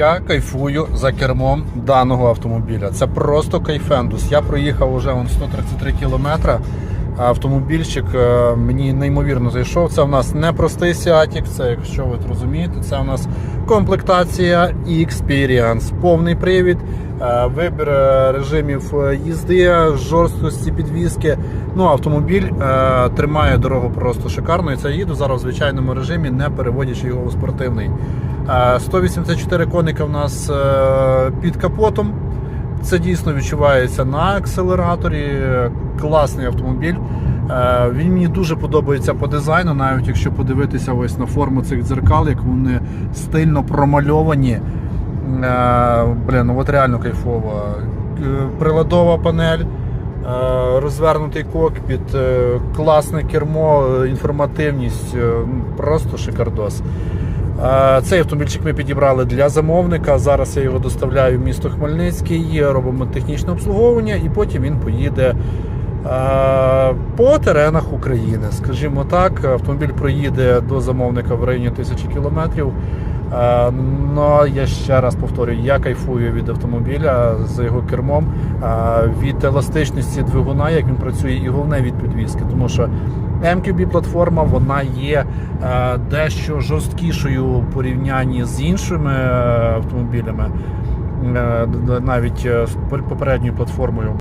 Я кайфую за кермом даного автомобіля. Це просто кайфендус. Я проїхав уже вон 133 кілометри. Автомобільчик е, мені неймовірно зайшов. Це в нас не простий Сіатік, це, якщо ви розумієте, це у нас комплектація Experience, повний привід, е, вибір е, режимів їзди, жорсткості підвіски. Ну, автомобіль тримає дорогу просто шикарно. І це їду зараз в звичайному режимі, не переводячи його у спортивний. Е, 184 коника в нас е, під капотом. Це дійсно відчувається на акселераторі. Класний автомобіль. Е, Він мені дуже подобається по дизайну, навіть якщо подивитися ось на форму цих дзеркал, як вони стильно промальовані. Е, Блін, ну от реально кайфово. Приладова панель, розвернутий кокпіт, класне кермо, інформативність, ну, просто шикардос. Е, Цей автомобільчик ми підібрали для замовника. Зараз я його доставляю в місто Хмельницький, робимо технічне обслуговування, і потім він поїде е, по теренах України. Скажімо так, автомобіль проїде до замовника в районі тисячі кілометрів. Е, Но я ще раз повторюю, я кайфую від автомобіля за його кермом, від еластичності двигуна, як він працює, і головне від підвіски, тому що MQB платформа вона є е, дещо жорсткішою у порівнянні з іншими е, автомобілями, е, навіть з пер- попередньою платформою.